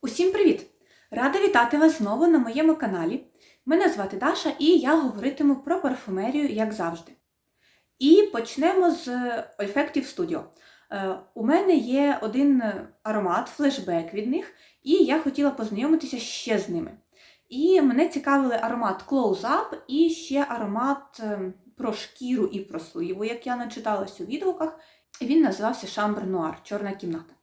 Усім привіт! Рада вітати вас знову на моєму каналі. Мене звати Даша і я говоритиму про парфумерію, як завжди. І почнемо з Olfactive Studio. Е, У мене є один аромат, флешбек від них, і я хотіла познайомитися ще з ними. І мене цікавили аромат Close Up і ще аромат е, про шкіру і про сливу, як я начиталась у відгуках. Він називався Chambre Noir Чорна кімната.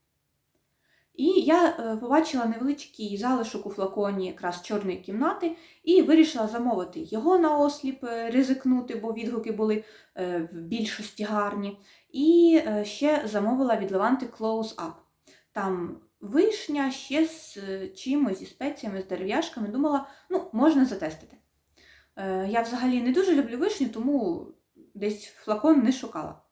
І я е, побачила невеличкий залишок у флаконі якраз чорної кімнати і вирішила замовити його на осліп, е, ризикнути, бо відгуки були е, в більшості гарні. І ще замовила від Леванти Close Up. Там вишня ще з чимось, зі спеціями, з дерев'яшками. Думала, ну, можна затестити. Я взагалі не дуже люблю вишню, тому десь флакон не шукала.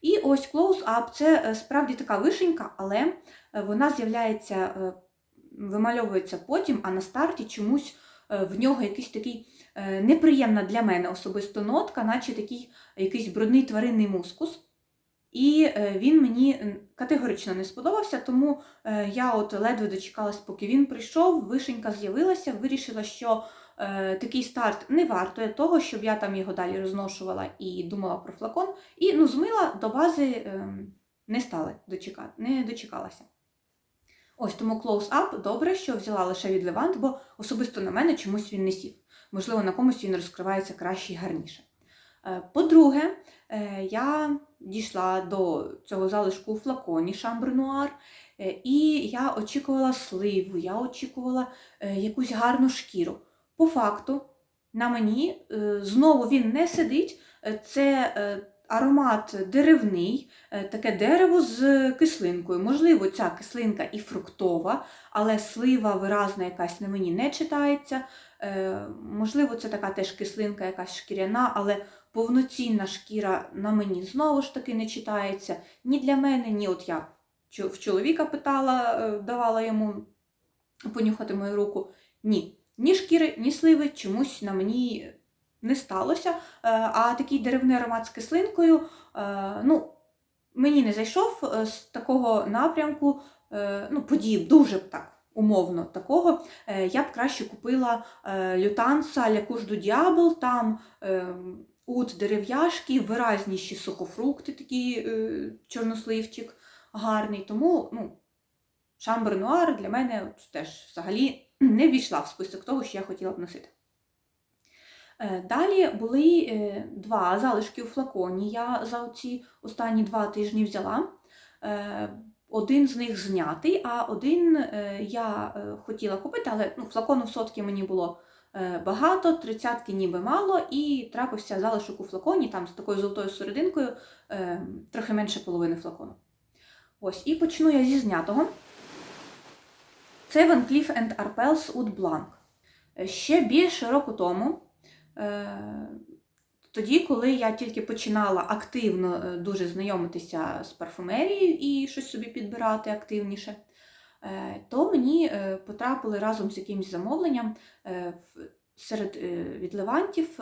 І ось Close Up це е, справді така вишенька, але е, вона з'являється, е, вимальовується потім, а на старті чомусь в нього якийсь такий неприємна для мене особисто нотка, наче такий якийсь брудний тваринний мускус. І він мені категорично не сподобався, тому я от ледве дочекалась, поки він прийшов, вишенька з'явилася, вирішила, що е, такий старт не вартує того, щоб я там його далі розношувала і думала про флакон. І ну, змила до бази е, не стала дочекати, не дочекалася. Ось тому Close Up добре, що взяла лише від Левант, бо особисто на мене чомусь він не сів. Можливо, на комусь він розкривається краще і гарніше. Е, По-друге, е, я дійшла до цього залишку у флаконі е, і я очікувала сливу, я очікувала якусь гарну шкіру. По факту, на мені е, знову він не сидить. Е, Це е, аромат деревний, таке дерево з кислинкою. Можливо, ця кислинка і фруктова, але слива виразна якась на мені не читається. Можливо, це така теж кислинка, якась шкіряна, але повноцінна шкіра на мені знову ж таки не читається. Ні для мене, ні от я в чоловіка питала, давала йому понюхати мою руку. Ні. Ні шкіри, ні сливи чомусь на мені не сталося. Е, А такий деревний аромат з кислинкою, е, ну, мені не зайшов е, з такого напрямку, ну, подіб, дуже так. Умовно такого, я б краще купила лютанса Лякуш ду там ут дерев'яшки, виразніші сухофрукти, такий е, чорносливчик гарний. Тому ну, Шамбер Нуар для мене теж взагалі не війшла в список того, що я хотіла б носити. Е, Далі були е, два залишки у флаконі. Я за ці останні два тижні взяла. Е, Один з них знятий, а один я хотіла купити, але ну, флакону в сотки мені було багато, тридцятки ніби мало, і трапився залишок у флаконі, там з такою золотою серединкою, е, трохи менше половини флакону. Ось, і почну я зі знятого. Це Van Cleef Arpels Oud Blanc. Е, Ще більше року тому, е, тоді, коли я тільки починала активно е, дуже знайомитися з парфумерією і щось собі підбирати активніше, то мені потрапили разом з якимось замовленням серед відливантів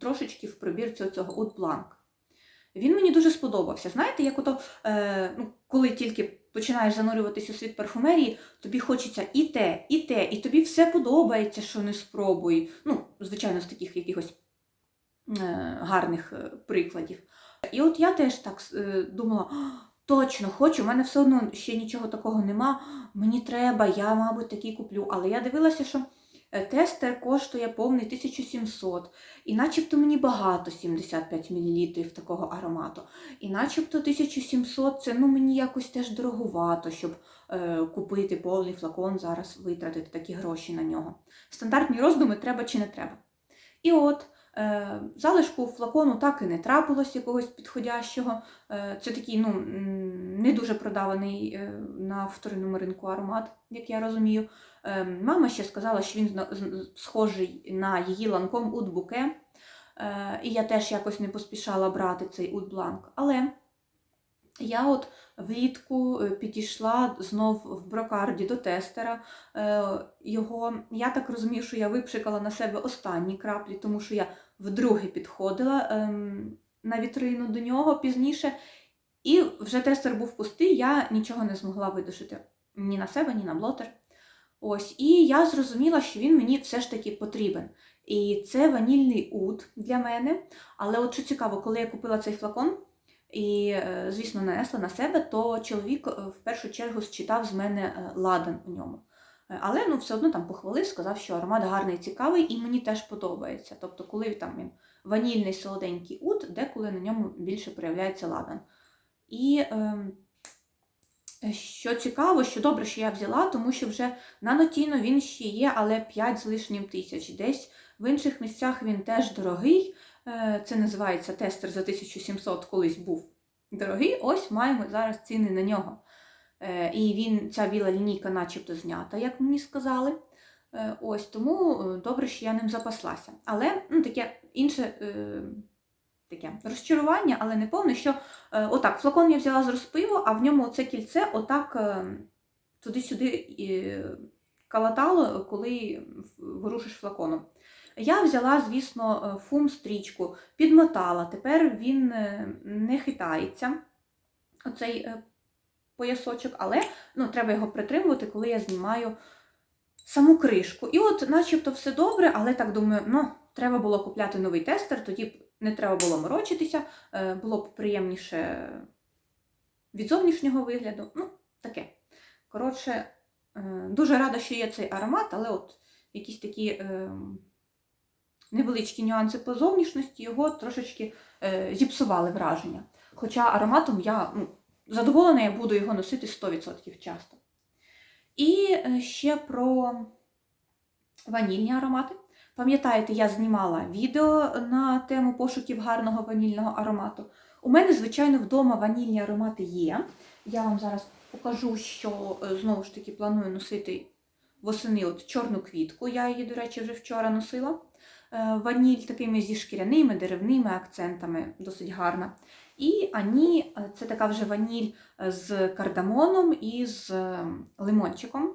трошечки в пробірці цього Oud Blanc. Він мені дуже сподобався. Знаєте, як ото, ну, коли тільки починаєш занурюватись у світ парфумерії, тобі хочеться і те, і те, і тобі все подобається, що не спробуй. Ну, звичайно, з таких якихось е, гарних е, прикладів. І от я теж так е, думала, точно хочу, в мене все одно ще нічого такого нема, мені треба, я, мабуть, такий куплю. Але я дивилася, що тестер коштує повний 1700, і начебто мені багато 75 мл такого аромату. І начебто 1700 це ну, мені якось теж дороговато, щоб е, купити повний флакон, зараз витратити такі гроші на нього. Стандартні роздуми треба чи не треба. І от е, залишку флакону так і не трапилось якогось підходящого. Е, це такий ну, не дуже продаваний е, на вторинному ринку аромат, як я розумію. Е, мама ще сказала, що він схожий на її ланком Удбуке. Е, і я теж якось не поспішала брати цей Удбланк. Але я от влітку е, підійшла знов в брокарді до тестера. Е, Його, я так розумію, що я випшикала на себе останні краплі, тому що я вдруге підходила ем, на вітрину до нього пізніше. І вже тестер був пустий, я нічого не змогла видушити ні на себе, ні на блотер. Ось, і я зрозуміла, що він мені все ж таки потрібен. І це ванільний уд для мене. Але от що цікаво, коли я купила цей флакон і, е, звісно, нанесла на себе, то чоловік е, в першу чергу считав з мене е, ладан у ньому. Е, Але ну, все одно там похвалив, сказав, що аромат гарний, цікавий, і мені теж подобається. Тобто, коли там він ванільний солоденький уд, деколи на ньому більше проявляється ладан. І ем, що цікаво, що добре, що я взяла, тому що вже на нотіно він ще є, але 5 з лишнім тисяч. Десь в інших місцях він теж дорогий. Е, Це називається тестер за 1700, колись був дорогий. Ось маємо зараз ціни на нього. Е, І він, ця біла лінійка начебто знята, як мені сказали. Е, Ось тому добре, що я ним запаслася. Але ну, таке інше таке розчарування, але не повне, що отак, флакон я взяла з розпиву, а в ньому оце кільце отак туди-сюди калатало, коли ворушиш флаконом. Я взяла, звісно, е, фум-стрічку, підмотала. Тепер він е, не хитається, оцей е, поясочок, але ну, треба його притримувати, коли я знімаю саму кришку. І от, начебто, все добре, але так думаю, ну, треба було купляти новий тестер, тоді б не треба було морочитися, було б приємніше від зовнішнього вигляду. Ну, таке. Коротше, дуже рада, що є цей аромат, але от якісь такі е, невеличкі нюанси по зовнішності його трошечки е, зіпсували враження. Хоча ароматом я ну, задоволена, я буду його носити 100% часто. І е, ще про ванільні аромати. Пам'ятаєте, я знімала відео на тему пошуків гарного ванільного аромату. У мене, звичайно, вдома ванільні аромати є. Я вам зараз покажу, що е, знову ж таки планую носити восени от чорну квітку. Я її, до речі, вже вчора носила. Е, Ваніль такими зі шкіряними, деревними акцентами, досить гарна. І ані е, це така вже ваніль з кардамоном і з е, лимончиком.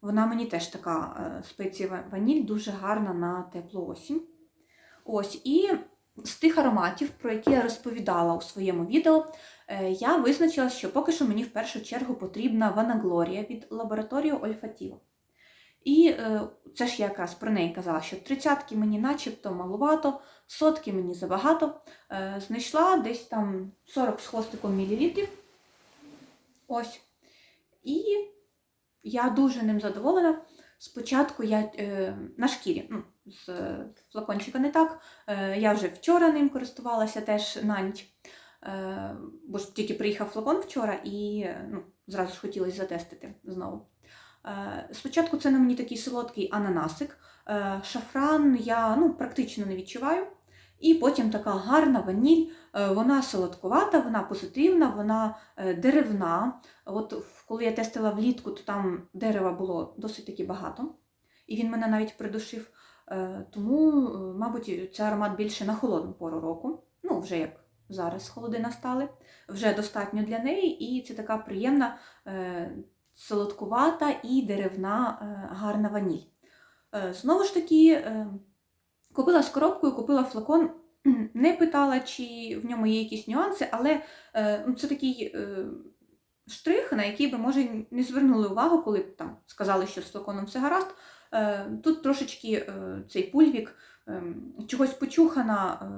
Вона мені теж така е, ваніль, дуже гарна на теплу осінь. Ось, і з тих ароматів, про які я розповідала у своєму відео, е, я визначила, що поки що мені в першу чергу потрібна Ванаглорія від лабораторії Ольфатіво. І е, це ж я якраз про неї казала, що тридцятки мені начебто малувато, сотки мені забагато. Е, знайшла десь там 40 з хвостиком мілілітрів. Ось. І я дуже ним задоволена. Спочатку я е, на шкірі, ну, з флакончика не так. Е, я вже вчора ним користувалася теж на ніч. Е, бо ж тільки приїхав флакон вчора і ну, зразу ж хотілося затестити знову. Е, спочатку це на мені такий солодкий ананасик. Шафран я ну, практично не відчуваю. І потім така гарна ваніль, вона солодкувата, вона позитивна, вона деревна. От коли я тестила влітку, то там дерева було досить таки багато, і він мене навіть придушив. Е, Тому, е, мабуть, це аромат більше на холодну пору року. Ну, вже як зараз холоди настали, вже достатньо для неї, і це така приємна, е, солодкувата і деревна гарна ваніль. Знову ж таки, купила з коробкою, купила флакон, не питала, чи в ньому є якісь нюанси, але ну, це такий штрих, на який би, може, не звернули увагу, коли б там сказали, що з флаконом все гаразд. Е, Тут трошечки е, цей пульвік е, чогось почухана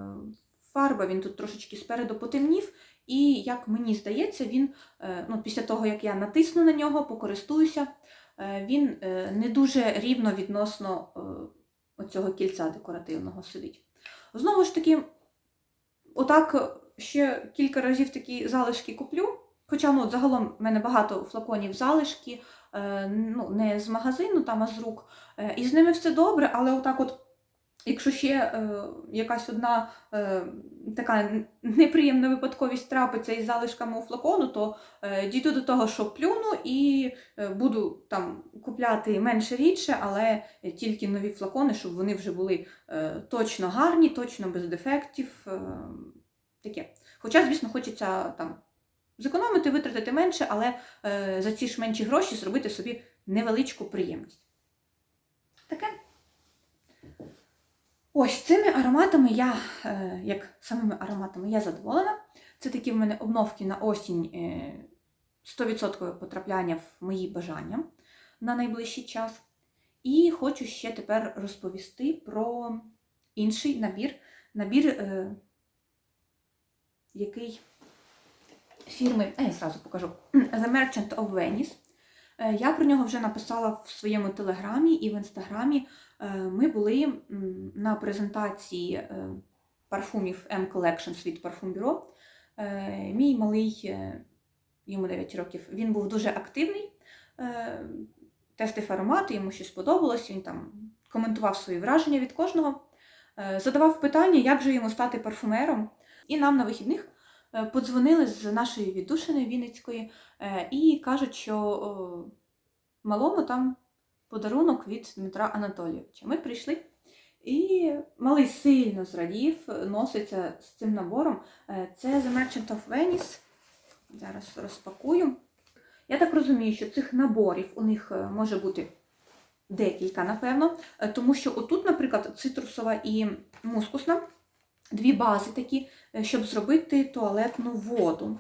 фарба, він тут трошечки спереду потемнів. І, як мені здається, він ну, після того, як я натисну на нього, покористуюся, він не дуже рівно відносно оцього кільця декоративного сидить. Знову ж таки, отак ще кілька разів такі залишки куплю. Хоча ну, загалом в мене багато флаконів залишки, ну, не з магазину, там, а з рук. Е, і з ними все добре, але отак от, якщо ще е, якась одна е, така неприємна випадковість трапиться із залишками у флакону, то е, дійду до того, що плюну і е, буду там купляти менше рідше, але тільки нові флакони, щоб вони вже були е, точно гарні, точно без дефектів. Е, таке. Хоча, звісно, хочеться там зекономити, витратити менше, але е, за ці ж менші гроші зробити собі невеличку приємність. Таке. Ось цими ароматами я, е, як самими ароматами, я задоволена. Це такі в мене обновки на осінь е, 100% потрапляння в мої бажання. на найближчий час. І хочу ще тепер розповісти про інший набір. Набір, е, який фірми, а я зразу покажу, The Merchant of Venice. Е, Я про нього вже написала в своєму телеграмі і в інстаграмі. Е, Ми були на презентації е, парфумів M Collections від Parfum Bureau. Мій малий, йому 9 років, він був дуже активний, тестив аромати, йому щось сподобалось, він там коментував свої враження від кожного, задавав питання, як же йому стати парфумером. І нам на вихідних подзвонили з нашої віддушини Вінницької е, і кажуть, що малому там подарунок від Дмитра Анатолійовича. Ми прийшли. І малий сильно зрадів, носиться з цим набором. Е, Це The Merchant of Venice. Зараз розпакую. Я так розумію, що цих наборів у них е, може бути декілька, напевно. Е, Тому що отут, наприклад, цитрусова і мускусна, дві бази такі, е, щоб зробити туалетну воду.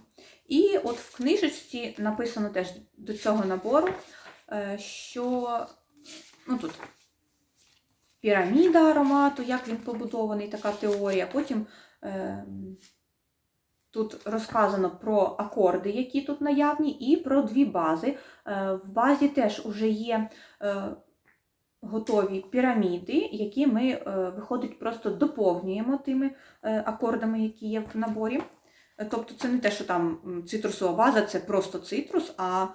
І от в книжечці написано теж до цього набору, е, що ну, тут піраміда аромату, як він побудований, така теорія. Потім е, тут розказано про акорди, які тут наявні, і про дві бази. Е, в базі теж вже є е, готові піраміди, які ми, е, виходить, просто доповнюємо тими е, акордами, які є в наборі. Е, Тобто це не те, що там цитрусова база це просто цитрус, а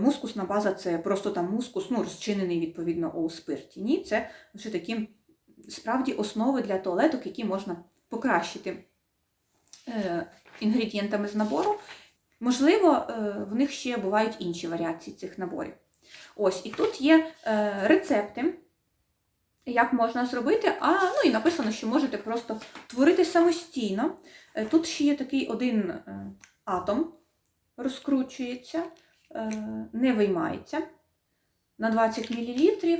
мускусна база це просто там мускус, ну, розчинений відповідно у спирті. Ні, це вже такі справді основи для туалеток, які можна покращити інгредієнтами з набору. Можливо, в них ще бувають інші варіації цих наборів. Ось, і тут є е, рецепти, як можна зробити, а ну і написано, що можете просто творити самостійно. Е, Тут ще є такий один е, атом, розкручується, е, не виймається. На 20 мл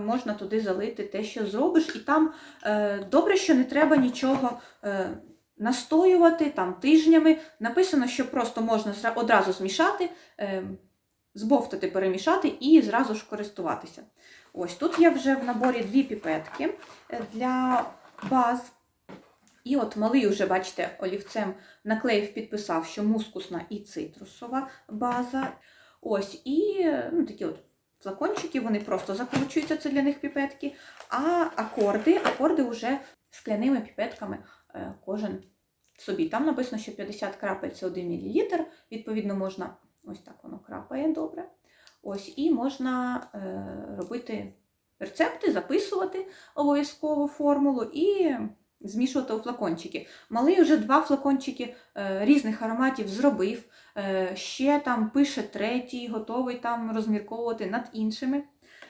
можна туди залити те, що зробиш, і там е, добре, що не треба нічого е, настоювати там тижнями. Написано, що просто можна одразу змішати, е, збовтати, перемішати і зразу ж користуватися. Ось тут є вже в наборі дві піпетки е, для баз. І от малий вже, бачите, олівцем наклеїв, підписав, що мускусна і цитрусова база. Ось, і ну, такі от флакончики, вони просто закручуються, це для них піпетки. А акорди, акорди вже скляними піпетками е, кожен собі. Там написано, що 50 крапель це 1 мл. Відповідно, можна ось так воно крапає добре. Ось, і можна е, робити рецепти, записувати обов'язково формулу і змішувати у флакончики. Малий вже два флакончики е, різних ароматів зробив. Е, ще там пише третій, готовий там розмірковувати над іншими.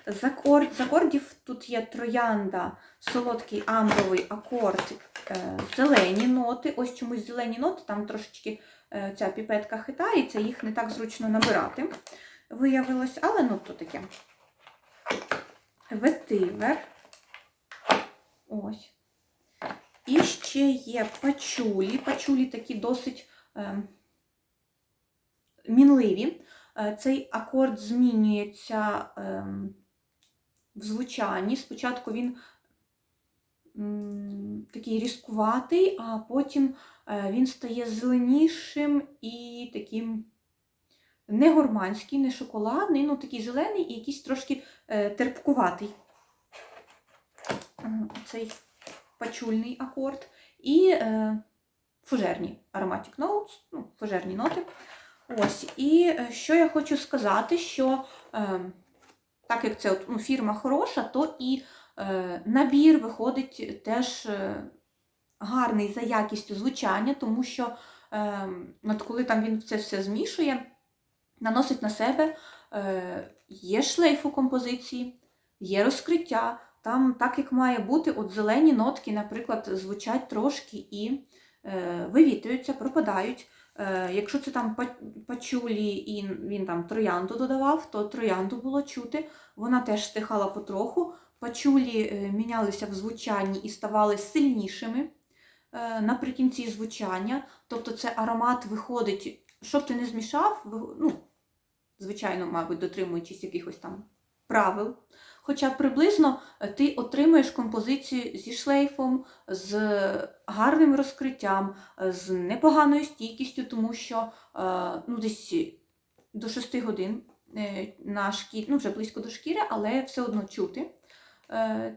З, акорд, акордів тут є троянда, солодкий амбровий акорд, зелені ноти. Ось чомусь зелені ноти, там трошечки ця піпетка хитається, їх не так зручно набирати. Виявилось, але ну то таке. Ветивер. Ось. І ще є пачулі. Пачулі такі досить е, мінливі. Е, Цей акорд змінюється е, в звучанні. Спочатку він такий різкуватий, а потім е, він стає зеленішим і таким не гурманський, не шоколадний, ну такий зелений і якийсь трошки е, терпкуватий. Цей пачульний акорд. І е, фужерні Aromatic Notes, ну, фужерні ноти. Ось, і е, що я хочу сказати, що е, так як це ну, фірма хороша, то і набір виходить теж е, гарний за якістю звучання, тому що е, от коли там він це все змішує, наносить на себе, е, є шлейф у композиції, є розкриття. Там, так як має бути, от зелені нотки, наприклад, звучать трошки і е, вивітрюються, пропадають. Е, якщо це там пачулі і він там троянду додавав, то троянду було чути, вона теж стихала потроху. Пачулі е, мінялися в звучанні і ставали сильнішими е, наприкінці звучання. Тобто це аромат виходить, щоб ти не змішав, ну, звичайно, мабуть, дотримуючись якихось там правил. Хоча приблизно е, ти отримуєш композицію зі шлейфом, з гарним розкриттям, з непоганою стійкістю, тому що ну, десь до 6 годин на шкірі, ну вже близько до шкіри, але все одно чути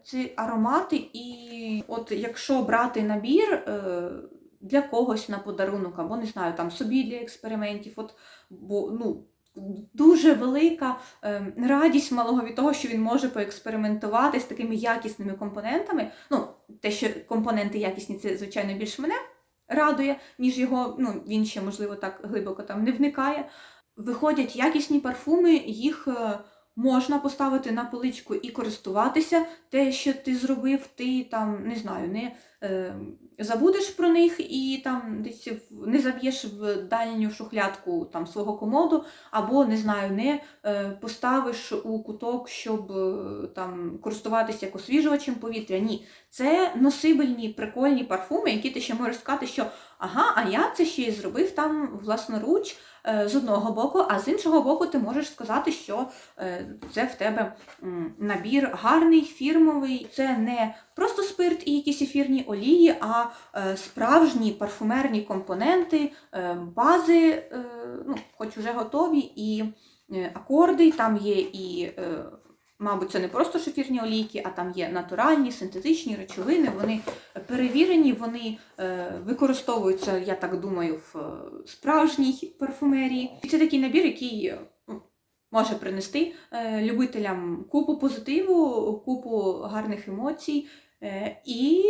ці аромати. І от якщо брати набір е, для когось на подарунок, або не знаю, там собі для експериментів, от, бо ну. Дуже велика е, радість малого від того, що він може поекспериментувати з такими якісними компонентами. Ну, те, що компоненти якісні, це звичайно більше мене радує, ніж його. Ну, він ще, можливо, так глибоко там не вникає. Виходять якісні парфуми, їх е, можна поставити на поличку і користуватися. Те, що ти зробив, ти там не знаю, не е, забудеш про них і там десь не заб'єш в дальню шухлядку там свого комоду, або не знаю, не е, поставиш у куток, щоб е, там користуватися як освіжувачем повітря. Ні, це носибельні, прикольні парфуми, які ти ще можеш сказати, що ага, а я це ще й зробив там власноруч з одного боку, а з іншого боку, ти можеш сказати, що е, це в тебе набір гарний, фірмовий. Це не просто спирт і якісь ефірні олії, а е, справжні парфумерні компоненти, е, бази, е, ну, хоч вже готові, і е, акорди, там є і. Мабуть, це не просто шефірні олійки, а там є натуральні, синтетичні речовини. Вони перевірені, вони е, використовуються, я так думаю, в е, справжній парфумерії. І це такий набір, який е, може принести любителям купу позитиву, купу гарних емоцій і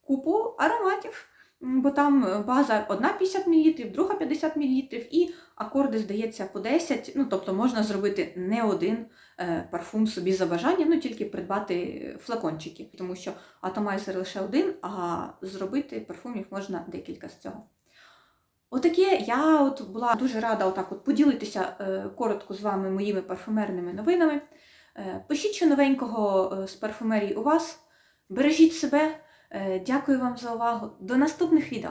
купу ароматів. Бо там база одна 50 мл, друга 50 мл, і акорди, здається, по 10. Ну, тобто можна зробити не один парфум собі за бажання, ну тільки придбати флакончики, тому що атомайзер лише один, а зробити парфумів можна декілька з цього. Отаке я от була дуже рада отак от поділитися е, коротко з вами моїми парфумерними новинами. Е, пишіть, що новенького е, з парфумерії у вас. Бережіть себе. Е, дякую вам за увагу. До наступних відео!